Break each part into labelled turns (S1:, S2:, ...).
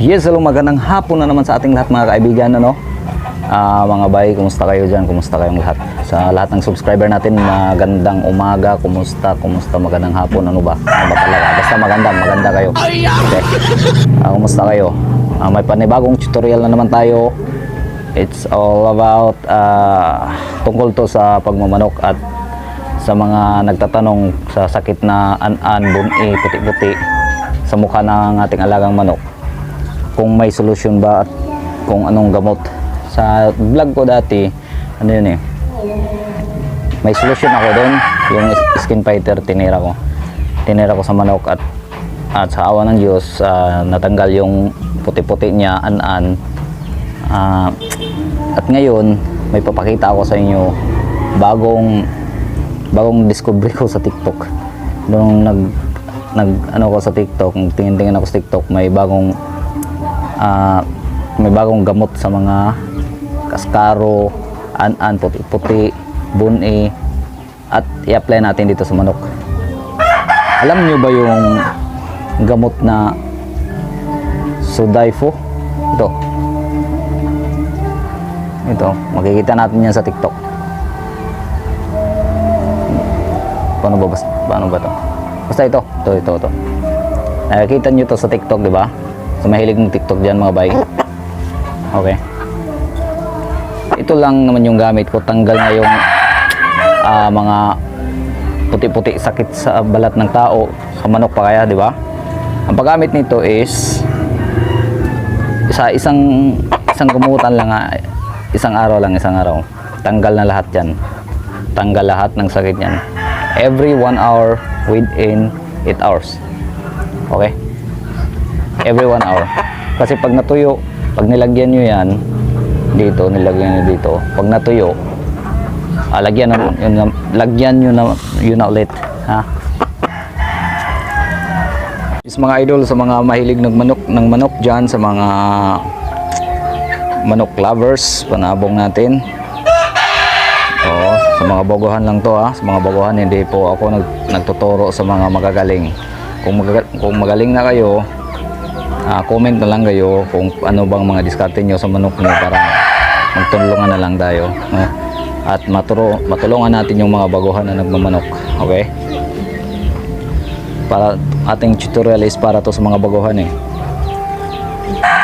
S1: Yes, hello, magandang hapon na naman sa ating lahat mga kaibigan, ano? Ah, mga bay, kumusta kayo dyan? Kumusta kayong lahat? Sa lahat ng subscriber natin, magandang umaga, kumusta, kumusta, magandang hapon, ano ba? Ano ba talaga? Basta maganda, maganda kayo. Okay. Ah, kumusta kayo? Ah, may panibagong tutorial na naman tayo. It's all about ah, tungkol to sa pagmamanok at sa mga nagtatanong sa sakit na an-an, buni, puti-puti sa mukha ng ating alagang manok kung may solusyon ba at kung anong gamot. Sa vlog ko dati ano yun eh may solusyon ako doon. Yung skin fighter tinira ko. Tinira ko sa manok at at sa awa ng Diyos ah, natanggal yung puti-puti niya an-an. Ah, at ngayon may papakita ako sa inyo bagong bagong discovery ko sa TikTok. Nung nag nag ano ko sa TikTok tingin-tingin ako sa TikTok may bagong ah, may bagong gamot sa mga kaskaro an-an puti-puti buni at i-apply natin dito sa manok. Alam niyo ba yung gamot na Sudaifu ito. Ito makikita natin yan sa TikTok. Paano ba paano ba to? Basta ito ito ito ito. Nakikita nyo to sa TikTok di ba sa mahilig ng TikTok dyan mga bay? Okay. Ito lang naman yung gamit ko. Tanggal na yung ah, mga puti-puti sakit sa balat ng tao sa manok pa kaya di ba? Ang paggamit nito is isa isang isang gumutan lang ah, isang araw lang isang araw. Tanggal na lahat yan. Tanggal lahat ng sakit yan. Every 1 hour within 8 hours. Okay every 1 hour. Kasi pag natuyo pag nilagyan nyo yan dito nilagyan nyo dito. Pag natuyo ah, lagyan, na, yun, lagyan nyo na yun na ulit ha? Is mga idol sa mga mahilig ng manok ng manok dyan sa mga manok lovers panabong natin. Oo, sa mga bogohan lang to ha? Sa mga bogohan hindi po ako nag, nagtuturo sa mga magagaling. Kung, magaga, kung magaling na kayo ah, comment na lang kayo kung ano bang mga diskarte nyo sa manok nyo para magtulungan na lang tayo no? at maturo, matulungan natin yung mga baguhan na nagmamanok okay para ating tutorial is para to sa mga baguhan eh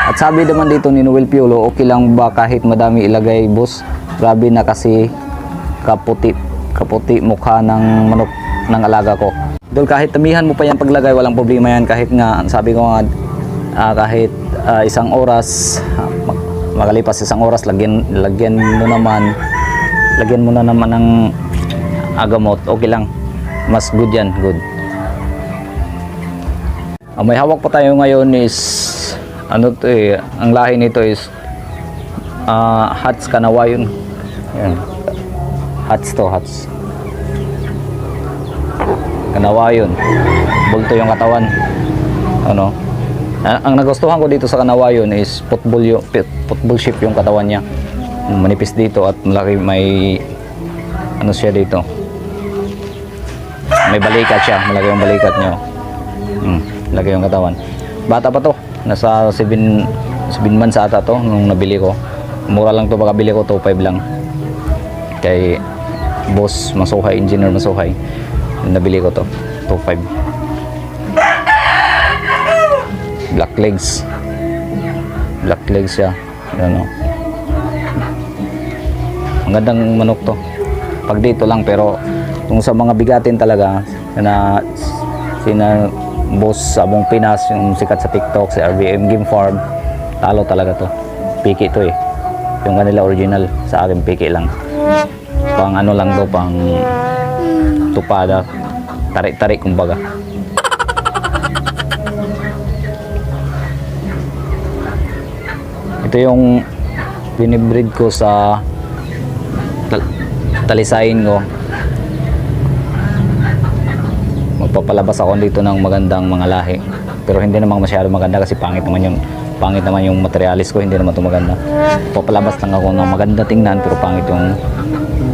S1: at sabi naman dito ni Noel Piolo, okay lang ba kahit madami ilagay, boss? Grabe na kasi kaputi, kaputi mukha ng manok ng alaga ko. Dol kahit tamihan mo pa yan paglagay, walang problema yan. Kahit nga, sabi ko nga, ah, kahit ah, isang oras, ah, mag- magalipas isang oras, lagyan, lagyan mo naman, lagyan mo na naman ng agamot, okay lang. Mas good yan, good. Ang may hawak pa tayo ngayon is ano to eh, ang lahi nito is ah Hats Kanawayon. Ayan. Hats to, Hats. Kanawayon. Bulto yung katawan. Ano? Ang nagustuhan ko dito sa Kanawayon is football yung football shape yung katawan niya. Manipis dito at malaki may ano siya dito. May balikat siya, malaki yung balikat niya. Hmm, laki yung katawan. Bata pa to. Nasa 7 7 months ata to nung nabili ko. Mura lang to baka bili ko 2.5 lang. Kay boss Masuhay, engineer Masuhay. Nabili ko to 2.5. Black legs. Black legs siya. Ano. Ang gandang manok to. Pag dito lang pero kung sa mga bigatin talaga na sina boss sa buong Pinas yung sikat sa TikTok si RBM Game Farm talo talaga to piki to eh yung kanila original sa akin piki lang pang ano lang to pang tupada tarik-tarik kumbaga ito yung binibreed ko sa tal- talisayin ko. Magpapalabas ako dito ng magandang mga lahi. Pero hindi naman masyado maganda kasi pangit naman yung pangit naman yung materialis ko hindi naman ito maganda. Papalabas lang ako ng maganda tingnan pero pangit yung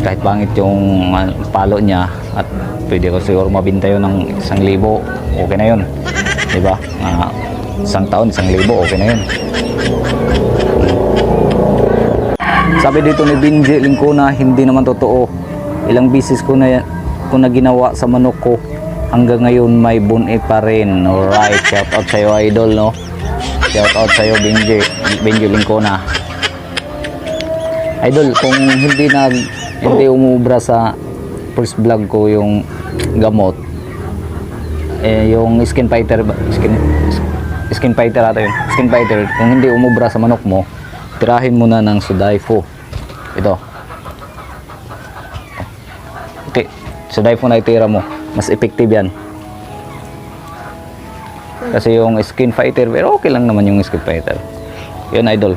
S1: kahit pangit yung ah, palo niya at pwede ko siguro mabinta yun ng isang libo okay na yun. Di ba Ah, isang taon, isang libo, okay na yun. Sabi dito ni Binji Lingkona, hindi naman totoo. Ilang bisis ko na ko na ginawa sa manok ko. Hanggang ngayon may buni pa rin. Alright, shout out sa'yo idol, no? Shout out sa'yo Binji, Binji Lingkona. Idol, kung hindi nag hindi umubra sa first vlog ko yung gamot, eh, yung skin fighter? Skin, skin fighter ata yun. Skin fighter, kung hindi umubra sa manok mo, tirahin mo na ng Sudaifu. Ito. Okay. Sudaifu na itira mo. Mas effective yan. Kasi yung skin fighter, pero okay lang naman yung skin fighter. Yun, idol.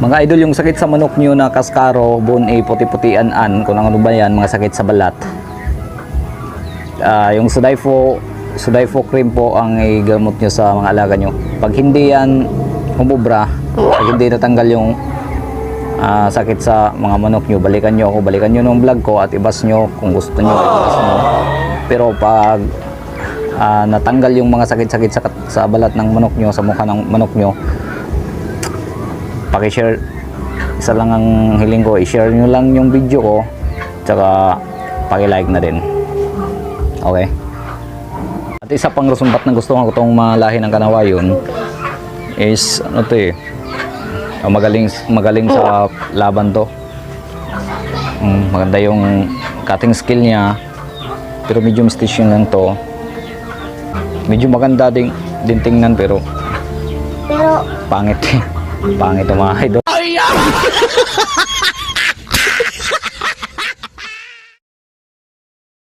S1: Mga idol, yung sakit sa manok nyo na kaskaro, bone, puti-putian, an, kung ano ba yan, mga sakit sa balat. Ah, yung Sudaifu, Sudaifu cream po ang igamot nyo sa mga alaga nyo. Pag hindi yan humubra, pag hindi natanggal yung ah, sakit sa mga manok nyo, balikan nyo ako, balikan nyo ng vlog ko at ibas nyo kung gusto nyo, ibas nyo. Pero pag ah, natanggal yung mga sakit-sakit sa, sa balat ng manok nyo, sa mukha ng manok nyo, pakishare isa lang ang hiling ko i-share nyo lang yung video ko tsaka paki-like na din. Okay? At isa pang rason ba't nagustuhan ko tong malahi ng kanawayon is ano to eh ah, magaling magaling sa laban to. Mm, maganda yung cutting skill niya pero medyo mystation lang to. Medyo maganda din, din tingnan pero
S2: Pero
S1: pangit pangit ang mga idol